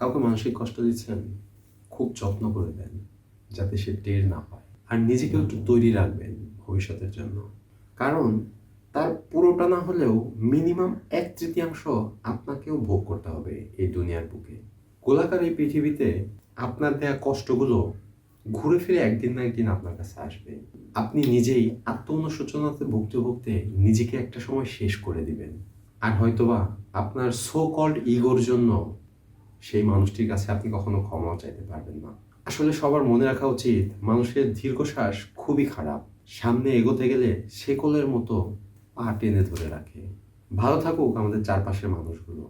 কাউকে মানসিক কষ্ট দিচ্ছেন, খুব যত্ন করে দেন, যাতে সে টের না পায়। আর নিজেকেও একটু তৈরি রাখবেন ভবিষ্যতের জন্য। কারণ তার পুরোটা না হলেও মিনিমাম এক তৃতীয়াংশ আপনাকেও ভোগ করতে হবে এই দুনিয়ার বুকে। গোলাকার এই পৃথিবীতে আপনার দেয়া কষ্টগুলো ঘুরে ফিরে একদিন না একদিন আপনার কাছে আসবে। আপনি নিজেই আত্ম অনুশোচনাতে ভুগতে ভুগতে নিজেকে একটা সময় শেষ করে দিবেন। আর হয়তোবা আপনার সো কল্ড ইগোর জন্য সেই মানুষটির কাছে আপনি কখনো ক্ষমা চাইতে পারবেন না। আসলে সবার মনে রাখা উচিত, মানুষের দীর্ঘশ্বাস খুবই খারাপ। সামনে এগোতে গেলে শেকলের মতো পা টেনে ধরে রাখে। ভালো থাকুক আমাদের চারপাশের মানুষগুলো।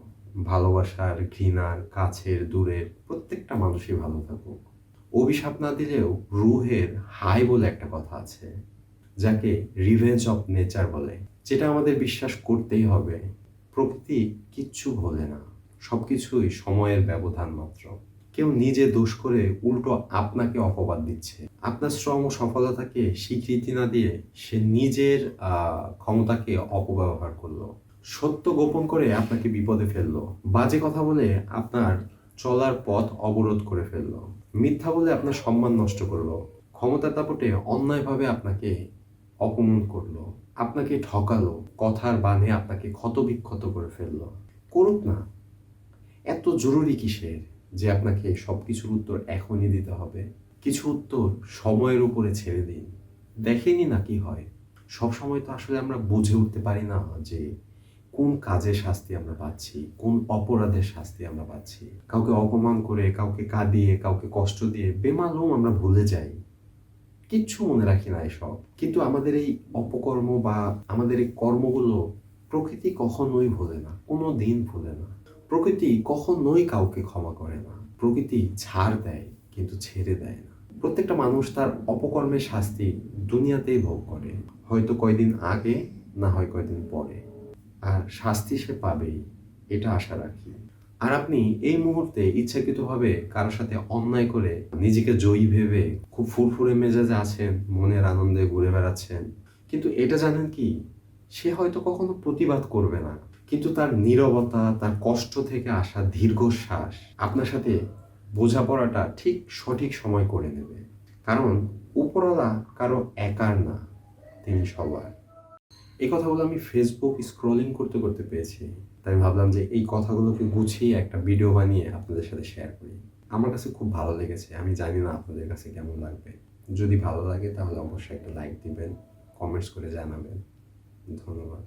ভালোবাসার ঘৃণার কাছের দূরের প্রত্যেকটা মানুষই ভালো থাকুক। অভিশাপ না দিলেও রুহের হাই বলে একটা কথা আছে, যাকে রিভেঞ্জ অফ নেচার বলে, যেটা আমাদের বিশ্বাস করতেই হবে। প্রকৃতি কিচ্ছু ভোলে না। সবকিছুই সময়ের ব্যবধান মাত্র। কেউ নিজে দোষ করে উল্টো আপনাকে অপবাদ দিচ্ছে। আপনার শ্রম ও সফলতাকে স্বীকৃতি না দিয়ে সে নিজের ক্ষমতাকে অপব্যবহার করল। সত্য গোপন করে আপনাকে বিপদে ফেলল। বাজে কথা বলে আপনার চলার পথ অবরোধ করে ফেলল। মিথ্যা বলে আপনার সম্মান নষ্ট করল। ক্ষমতার দাপটে অন্যায়ভাবে আপনাকে অপমান করল। আপনাকে ঠকালো। কথার বানে আপনাকে ক্ষতবিক্ষত করে ফেলল। করুক না। এত জরুরি কিসের যে আপনাকে সব কিছুর উত্তর এখনই দিতে হবে? কিছু উত্তর সময়ের উপরে ছেড়ে দিন। দেখেনি না কি হয়? সব সময় তো আসলে আমরা বুঝে উঠতে পারি না যে কোন কাজের শাস্তি আমরা পাচ্ছি, কোন অপরাধের শাস্তি আমরা পাচ্ছি। কাউকে অপমান করে, কাউকে কাঁদিয়ে, কাউকে কষ্ট দিয়ে বেমালুম আমরা ভুলে যাই। কিচ্ছু মনে রাখি না এসব। কিন্তু আমাদের এই অপকর্ম বা আমাদের এই কর্মগুলো প্রকৃতি কখনোই ভোলে না, কোনো দিন ভোলে না। প্রকৃতি কখনোই কাউকে ক্ষমা করে না। প্রকৃতি ছাড় দেয়, কিন্তু ছেড়ে দেয় না। প্রত্যেকটা মানুষ তার অপকর্মের শাস্তি দুনিয়াতেই ভোগ করে। হয়তো কয়দিন আগে, না হয় কয়দিন পরে। আর শাস্তি সে পাবেই, এটা আশা রাখি। আর আপনি এই মুহূর্তে ইচ্ছাকৃতভাবে কারোর সাথে অন্যায় করে নিজেকে জয়ী ভেবে খুব ফুরফুরে মেজাজে আছেন, মনের আনন্দে ঘুরে বেড়াচ্ছেন, কিন্তু এটা জানেন কি? সে হয়তো কখনো প্রতিবাদ করবে না। কিন্তু তার নীরবতা, তার কষ্ট থেকে আসা দীর্ঘশ্বাস আপনার সাথে বোঝাপড়াটা ঠিক সঠিক সময় করে নেবে। কারণ উপরওয়ালা কারও একার না, তিনি সবার। এই কথাগুলো আমি ফেসবুক স্ক্রলিং করতে করতে পেয়েছি। তাই ভাবলাম যে এই কথাগুলোকে গুছিয়ে একটা ভিডিও বানিয়ে আপনাদের সাথে শেয়ার করি। আমার কাছে খুব ভালো লেগেছে। আমি জানি না আপনাদের কাছে কেমন লাগবে। যদি ভালো লাগে তাহলে অবশ্যই একটা লাইক দিবেন কমেন্টস করে জানাবেন। ধন্যবাদ।